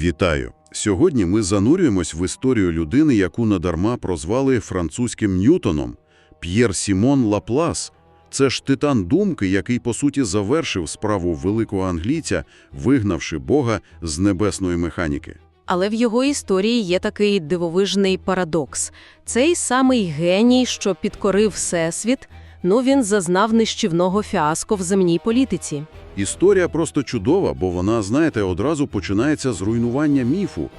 Вітаю! Сьогодні ми занурюємось в історію людини, яку надарма прозвали французьким Ньютоном – П'єр Сімон Лаплас. Це ж титан думки, який, по суті, завершив справу великого англійця, вигнавши Бога з небесної механіки. Але в його історії є такий дивовижний парадокс. Цей самий геній, що підкорив Всесвіт, ну він зазнав нищівного фіаско в земній політиці. Історія просто чудова, бо вона, знаєте, одразу починається з руйнування міфу.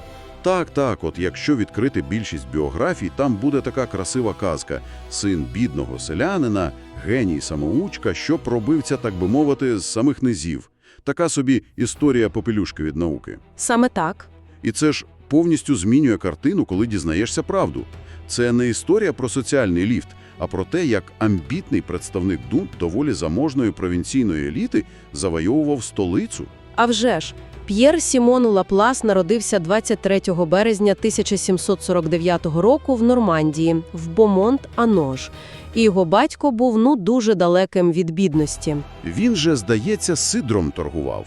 Так, так, от якщо відкрити більшість біографій, там буде така красива казка. Син бідного селянина, геній самоучка, що пробився, так би мовити, з самих низів. Така собі історія попелюшки від науки. Саме так. І це ж повністю змінює картину, коли дізнаєшся правду. Це не історія про соціальний ліфт, а про те, як амбітний представник дум доволі заможної провінційної еліти завойовував столицю. А вже ж, П'єр Сімон Лаплас народився 23 березня 1749 року в Нормандії, в Бомонт-Анож. І його батько був ну дуже далеким від бідності. Він же, здається, сидром торгував.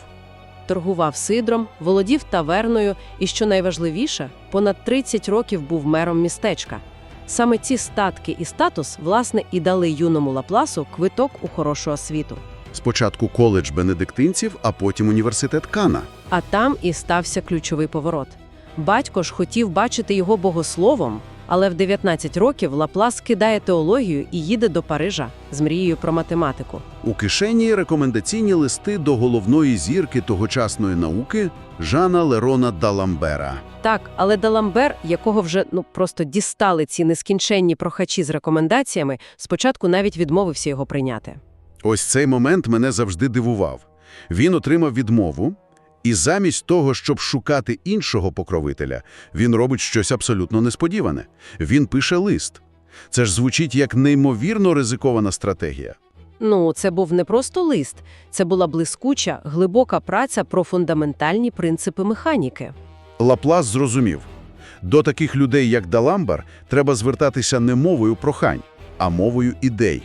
Торгував сидром, володів таверною і, що найважливіше, понад 30 років був мером містечка. Саме ці статки і статус, власне, і дали юному Лапласу квиток у хорошу освіту. Спочатку коледж бенедиктинців, а потім університет Кана. А там і стався ключовий поворот. Батько ж хотів бачити його богословом, але в 19 років Лаплас кидає теологію і їде до Парижа з мрією про математику. У кишені рекомендаційні листи до головної зірки тогочасної науки Жана Лерона Даламбера. Так, але Даламбер, якого вже ну просто дістали ці нескінченні прохачі з рекомендаціями, спочатку навіть відмовився його прийняти. Ось цей момент мене завжди дивував. Він отримав відмову, і замість того, щоб шукати іншого покровителя, він робить щось абсолютно несподіване. Він пише лист. Це ж звучить як неймовірно ризикована стратегія. Ну, це був не просто лист, це була блискуча, глибока праця про фундаментальні принципи механіки. Лаплас зрозумів. До таких людей, як Даламбер, треба звертатися не мовою прохань, а мовою ідей.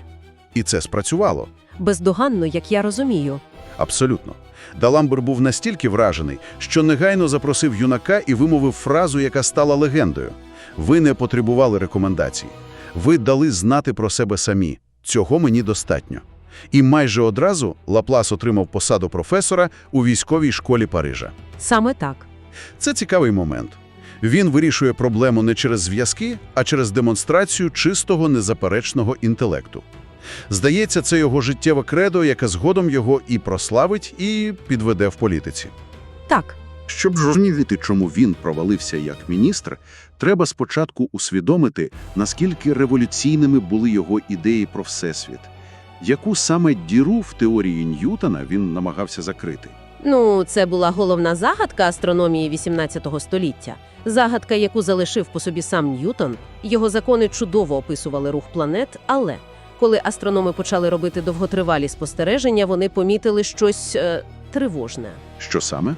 І це спрацювало. Бездоганно, як я розумію. Абсолютно. Даламбер був настільки вражений, що негайно запросив юнака і вимовив фразу, яка стала легендою. «Ви не потребували рекомендацій. Ви дали знати про себе самі. Цього мені достатньо». І майже одразу Лаплас отримав посаду професора у військовій школі Парижа. Саме так. Це цікавий момент. Він вирішує проблему не через зв'язки, а через демонстрацію чистого незаперечного інтелекту. Здається, це його життєве кредо, яке згодом його і прославить, і підведе в політиці. Так. Щоб зрозуміти, чому він провалився як міністр, треба спочатку усвідомити, наскільки революційними були його ідеї про Всесвіт. Яку саме діру в теорії Ньютона він намагався закрити? Ну, це була головна загадка астрономії 18 століття. Загадка, яку залишив по собі сам Ньютон. Його закони чудово описували рух планет, але коли астрономи почали робити довготривалі спостереження, вони помітили щось е, тривожне. Що саме?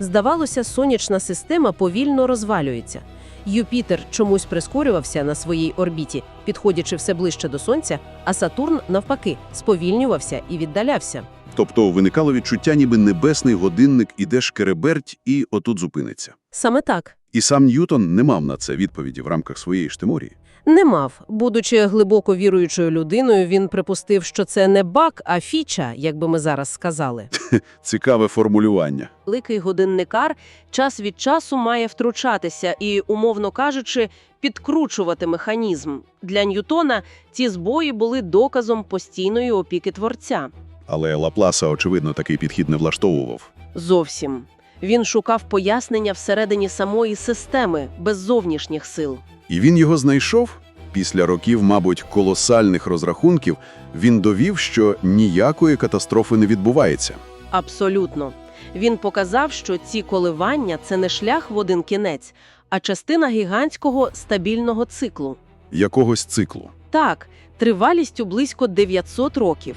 Здавалося, сонячна система повільно розвалюється. Юпітер чомусь прискорювався на своїй орбіті, підходячи все ближче до Сонця, а Сатурн, навпаки, сповільнювався і віддалявся. Тобто виникало відчуття, ніби небесний годинник іде шкереберть і отут зупиниться. Саме так. І сам Ньютон не мав на це відповіді в рамках своєї ж теорії. Не мав. Будучи глибоко віруючою людиною, він припустив, що це не баг, а фіча, як би ми зараз сказали. Цікаве формулювання. Великий годинникар час від часу має втручатися і, умовно кажучи, підкручувати механізм. Для Ньютона ці збої були доказом постійної опіки творця. Але Лапласа, очевидно, такий підхід не влаштовував. Зовсім. Він шукав пояснення всередині самої системи, без зовнішніх сил. І він його знайшов? Після років, мабуть, колосальних розрахунків, він довів, що ніякої катастрофи не відбувається. Абсолютно. Він показав, що ці коливання – це не шлях в один кінець, а частина гігантського стабільного циклу. Якогось циклу. Так, тривалістю близько 900 років.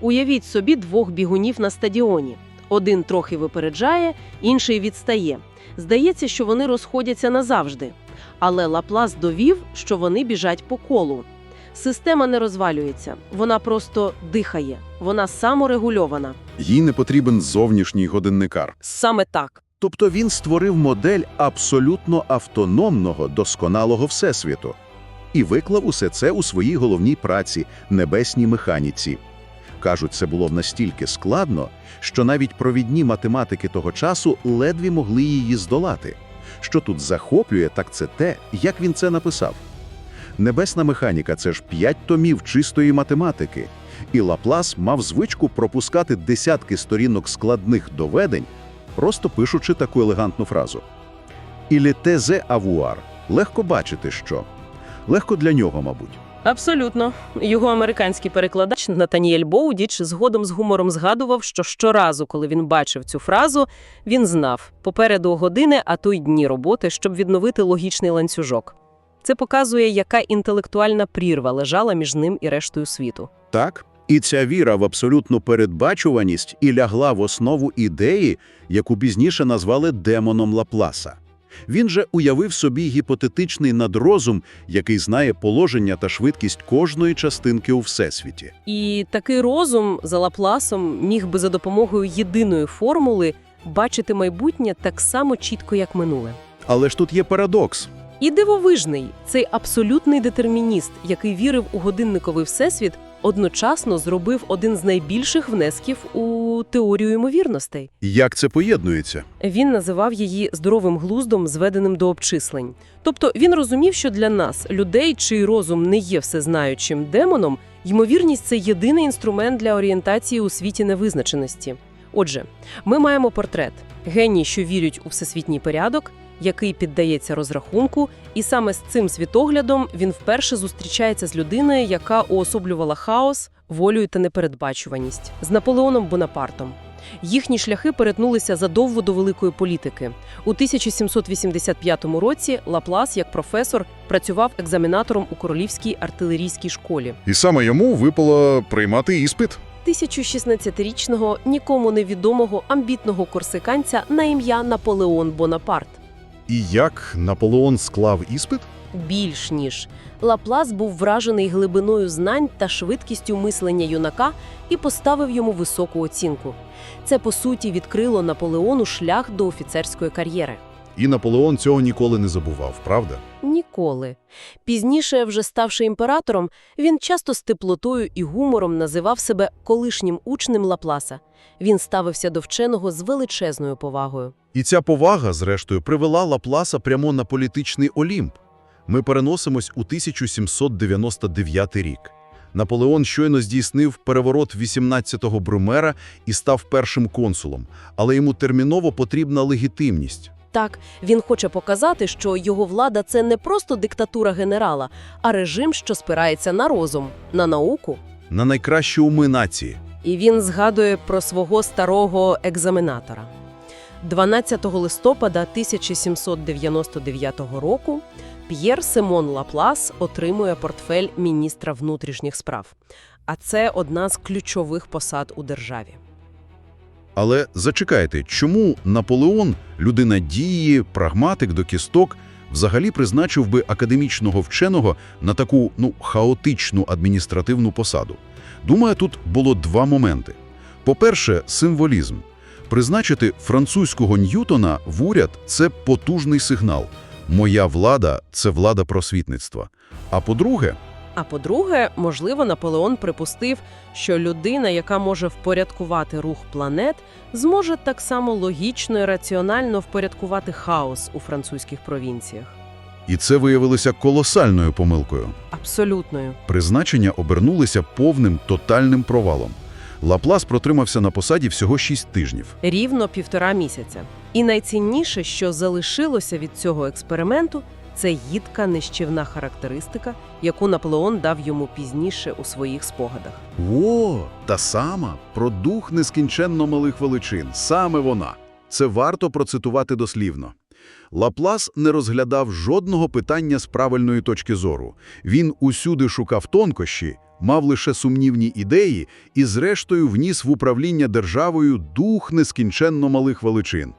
Уявіть собі двох бігунів на стадіоні. Один трохи випереджає, інший відстає. Здається, що вони розходяться назавжди. Але Лаплас довів, що вони біжать по колу. Система не розвалюється, вона просто дихає, вона саморегульована. Їй не потрібен зовнішній годинникар. Саме так. Тобто він створив модель абсолютно автономного, досконалого всесвіту і виклав усе це у своїй головній праці «Небесній механіці». Кажуть, це було настільки складно, що навіть провідні математики того часу ледві могли її здолати. Що тут захоплює, так це те, як він це написав. Небесна механіка – це ж п'ять томів чистої математики, і Лаплас мав звичку пропускати десятки сторінок складних доведень, просто пишучи таку елегантну фразу. «Ілі тезе авуар» – легко бачити, що. Легко для нього, мабуть. Абсолютно. Його американський перекладач Натаніель Боудіч згодом з гумором згадував, що щоразу, коли він бачив цю фразу, він знав – попереду години, а то й дні роботи, щоб відновити логічний ланцюжок. Це показує, яка інтелектуальна прірва лежала між ним і рештою світу. Так, і ця віра в абсолютну передбачуваність і лягла в основу ідеї, яку пізніше назвали демоном Лапласа. Він же уявив собі гіпотетичний надрозум, який знає положення та швидкість кожної частинки у всесвіті. І такий розум за Лапласом міг би за допомогою єдиної формули бачити майбутнє так само чітко, як минуле. Але ж тут є парадокс. І дивовижний цей абсолютний детермініст, який вірив у годинниковий всесвіт, одночасно зробив один з найбільших внесків у теорію ймовірностей. Як це поєднується? Він називав її здоровим глуздом, зведеним до обчислень. Тобто він розумів, що для нас, людей, чий розум не є всезнаючим демоном, ймовірність це єдиний інструмент для орієнтації у світі невизначеності. Отже, ми маємо портрет геній, що вірять у всесвітній порядок, який піддається розрахунку, і саме з цим світоглядом він вперше зустрічається з людиною, яка уособлювала хаос, волю та непередбачуваність з Наполеоном Бонапартом. Їхні шляхи перетнулися задовго до великої політики. У 1785 році Лаплас, як професор, працював екзаменатором у королівській артилерійській школі. І саме йому випало приймати іспит. 1016-річного нікому невідомого амбітного корсиканця на ім'я Наполеон Бонапарт. І як Наполеон склав іспит? Більш ніж Лаплас був вражений глибиною знань та швидкістю мислення юнака і поставив йому високу оцінку. Це по суті відкрило Наполеону шлях до офіцерської кар'єри. І Наполеон цього ніколи не забував, правда? Ніколи. Пізніше, вже ставши імператором, він часто з теплотою і гумором називав себе колишнім учнем Лапласа. Він ставився до вченого з величезною повагою. І ця повага, зрештою, привела Лапласа прямо на політичний Олімп. Ми переносимось у 1799 рік. Наполеон щойно здійснив переворот 18-го Брумера і став першим консулом, але йому терміново потрібна легітимність. Так, він хоче показати, що його влада це не просто диктатура генерала, а режим, що спирається на розум, на науку. На найкращі уми нації. І він згадує про свого старого екзаменатора. 12 листопада 1799 року П'єр Симон Лаплас отримує портфель міністра внутрішніх справ. А це одна з ключових посад у державі. Але зачекайте, чому Наполеон, людина дії, прагматик до кісток, взагалі призначив би академічного вченого на таку, ну, хаотичну адміністративну посаду? Думаю, тут було два моменти. По-перше, символізм. Призначити французького Ньютона в уряд – це потужний сигнал. Моя влада – це влада просвітництва. А по-друге, А по-друге, можливо, Наполеон припустив, що людина, яка може впорядкувати рух планет, зможе так само логічно і раціонально впорядкувати хаос у французьких провінціях. і це виявилося колосальною помилкою. Абсолютною. Призначення обернулися повним тотальним провалом. Лаплас протримався на посаді всього 6 тижнів. Рівно півтора місяця. І найцінніше, що залишилося від цього експерименту, це їдка нищівна характеристика, яку Наполеон дав йому пізніше у своїх спогадах. О, та сама про дух нескінченно малих величин. Саме вона. Це варто процитувати дослівно. Лаплас не розглядав жодного питання з правильної точки зору. Він усюди шукав тонкощі, мав лише сумнівні ідеї і, зрештою, вніс в управління державою дух нескінченно малих величин.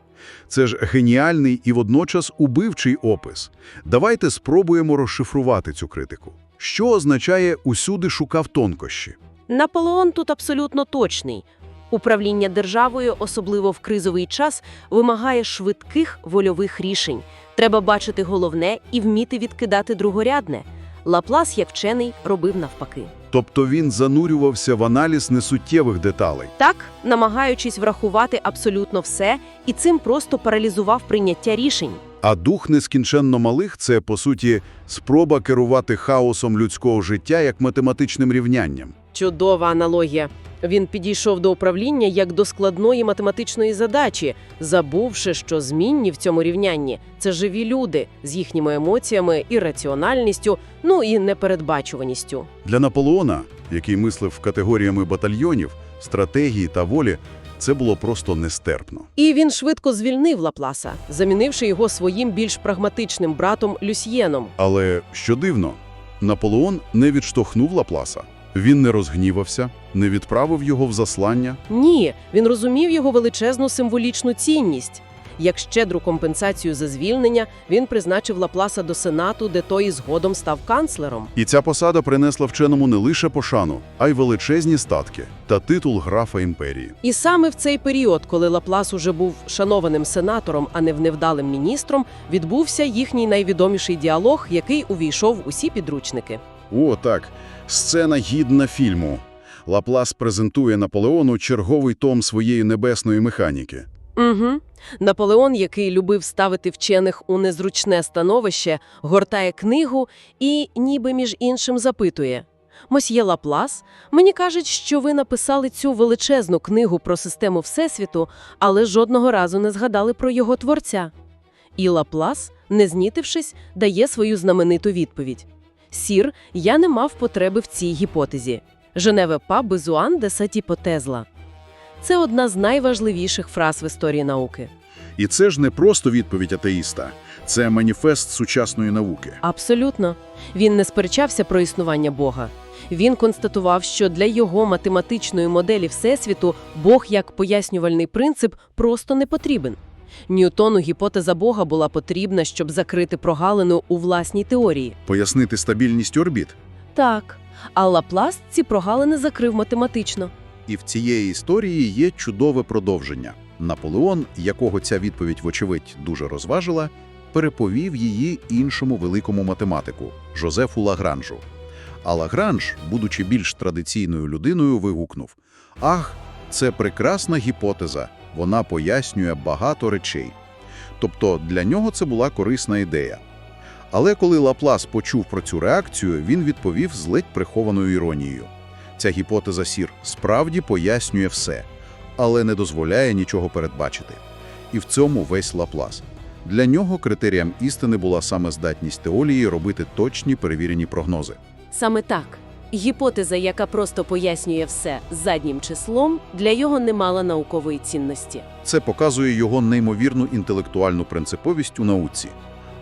Це ж геніальний і водночас убивчий опис. Давайте спробуємо розшифрувати цю критику. Що означає «усюди шукав тонкощі»? Наполеон тут абсолютно точний. Управління державою, особливо в кризовий час, вимагає швидких вольових рішень. Треба бачити головне і вміти відкидати другорядне. Лаплас, як вчений, робив навпаки. Тобто він занурювався в аналіз несуттєвих деталей. Так, намагаючись врахувати абсолютно все, і цим просто паралізував прийняття рішень. А дух нескінченно малих – це, по суті, спроба керувати хаосом людського життя як математичним рівнянням. Чудова аналогія. Він підійшов до управління як до складної математичної задачі, забувши, що змінні в цьому рівнянні це живі люди з їхніми емоціями і раціональністю, ну і непередбачуваністю. Для Наполеона, який мислив категоріями батальйонів, стратегії та волі, це було просто нестерпно. І він швидко звільнив Лапласа, замінивши його своїм більш прагматичним братом Люсьєном. Але, що дивно, Наполеон не відштовхнув Лапласа. Він не розгнівався, не відправив його в заслання. Ні, він розумів його величезну символічну цінність. Як щедру компенсацію за звільнення, він призначив Лапласа до Сенату, де той згодом став канцлером. І ця посада принесла вченому не лише пошану, а й величезні статки та титул графа імперії. І саме в цей період, коли Лаплас уже був шанованим сенатором, а не невдалим міністром, відбувся їхній найвідоміший діалог, який увійшов усі підручники. О, так. Сцена гідна фільму. Лаплас презентує Наполеону черговий том своєї небесної механіки. Угу. Наполеон, який любив ставити вчених у незручне становище, гортає книгу і, ніби між іншим, запитує. Мосьє Лаплас, мені кажуть, що ви написали цю величезну книгу про систему Всесвіту, але жодного разу не згадали про його творця. І Лаплас, не знітившись, дає свою знамениту відповідь. Сір, я не мав потреби в цій гіпотезі. Женеве па безуан де сатіпотезла. Це одна з найважливіших фраз в історії науки. І це ж не просто відповідь атеїста. Це маніфест сучасної науки. Абсолютно. Він не сперечався про існування Бога. Він констатував, що для його математичної моделі Всесвіту Бог як пояснювальний принцип просто не потрібен. Ньютону гіпотеза Бога була потрібна, щоб закрити прогалину у власній теорії. Пояснити стабільність орбіт. Так, а Лаплас ці прогалини закрив математично. І в цієї історії є чудове продовження. Наполеон, якого ця відповідь, вочевидь, дуже розважила, переповів її іншому великому математику – Жозефу Лагранжу. А Лагранж, будучи більш традиційною людиною, вигукнув «Ах, це прекрасна гіпотеза, вона пояснює багато речей». Тобто для нього це була корисна ідея. Але коли Лаплас почув про цю реакцію, він відповів з ледь прихованою іронією. Ця гіпотеза Сір справді пояснює все, але не дозволяє нічого передбачити. І в цьому весь Лаплас. Для нього критерієм істини була саме здатність теорії робити точні перевірені прогнози. Саме так. Гіпотеза, яка просто пояснює все заднім числом, для його не мала наукової цінності. Це показує його неймовірну інтелектуальну принциповість у науці.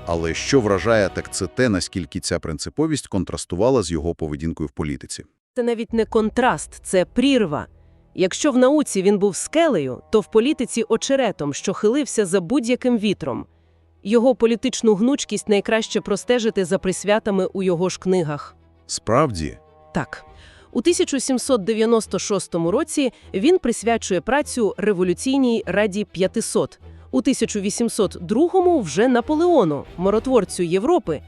Але що вражає, так це те, наскільки ця принциповість контрастувала з його поведінкою в політиці. Це навіть не контраст, це прірва. Якщо в науці він був скелею, то в політиці очеретом, що хилився за будь-яким вітром. Його політичну гнучкість найкраще простежити за присвятами у його ж книгах. Справді, Так. У 1796 році він присвячує працю Революційній Раді 500, у 1802 вже Наполеону, миротворцю Європи.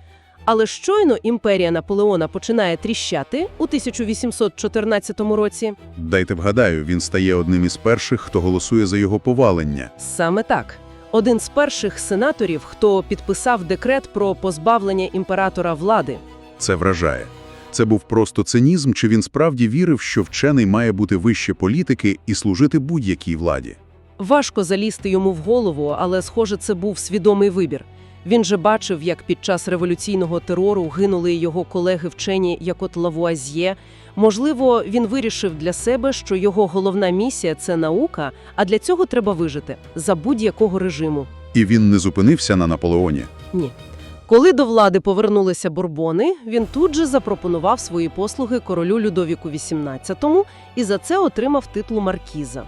Але щойно імперія Наполеона починає тріщати у 1814 році. дайте вгадаю, він стає одним із перших, хто голосує за його повалення. Саме так. Один з перших сенаторів, хто підписав декрет про позбавлення імператора влади. Це вражає. Це був просто цинізм, чи він справді вірив, що вчений має бути вище політики і служити будь-якій владі? Важко залізти йому в голову, але, схоже, це був свідомий вибір. Він же бачив, як під час революційного терору гинули його колеги-вчені, як от Лавуазьє. Можливо, він вирішив для себе, що його головна місія – це наука, а для цього треба вижити за будь-якого режиму. І він не зупинився на Наполеоні. Ні. Коли до влади повернулися бурбони, він тут же запропонував свої послуги королю Людовіку XVIII і за це отримав титул маркіза.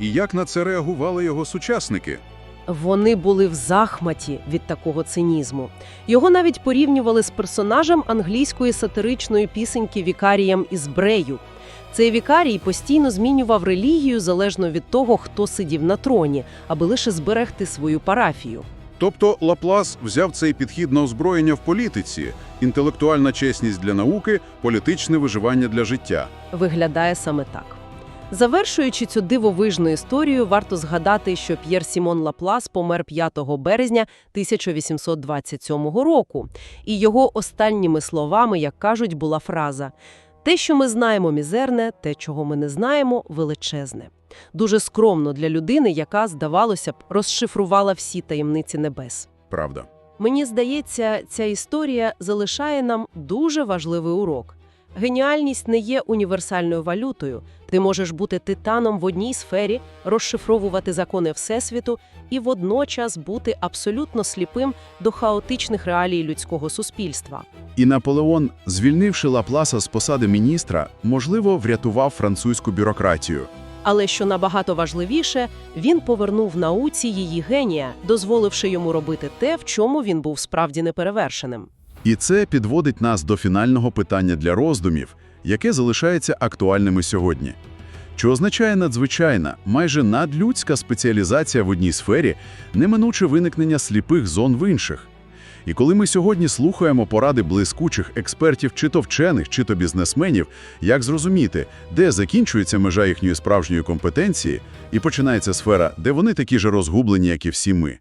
І як на це реагували його сучасники? Вони були в захматі від такого цинізму. Його навіть порівнювали з персонажем англійської сатиричної пісеньки Вікарієм із Брею. Цей вікарій постійно змінював релігію залежно від того, хто сидів на троні, аби лише зберегти свою парафію. Тобто Лаплас взяв цей підхід на озброєння в політиці, інтелектуальна чесність для науки, політичне виживання для життя. Виглядає саме так. Завершуючи цю дивовижну історію, варто згадати, що П'єр Сімон Лаплас помер 5 березня 1827 року, і його останніми словами, як кажуть, була фраза «Те, що ми знаємо мізерне, те, чого ми не знаємо, величезне». Дуже скромно для людини, яка, здавалося б, розшифрувала всі таємниці небес. Правда. Мені здається, ця історія залишає нам дуже важливий урок. Геніальність не є універсальною валютою. Ти можеш бути титаном в одній сфері, розшифровувати закони Всесвіту і водночас бути абсолютно сліпим до хаотичних реалій людського суспільства. І Наполеон, звільнивши Лапласа з посади міністра, можливо, врятував французьку бюрократію. Але що набагато важливіше, він повернув науці її генія, дозволивши йому робити те, в чому він був справді неперевершеним. І це підводить нас до фінального питання для роздумів, яке залишається актуальним і сьогодні. Чи означає надзвичайна, майже надлюдська спеціалізація в одній сфері неминуче виникнення сліпих зон в інших? І коли ми сьогодні слухаємо поради блискучих експертів чи то вчених, чи то бізнесменів, як зрозуміти, де закінчується межа їхньої справжньої компетенції і починається сфера, де вони такі ж розгублені, як і всі ми?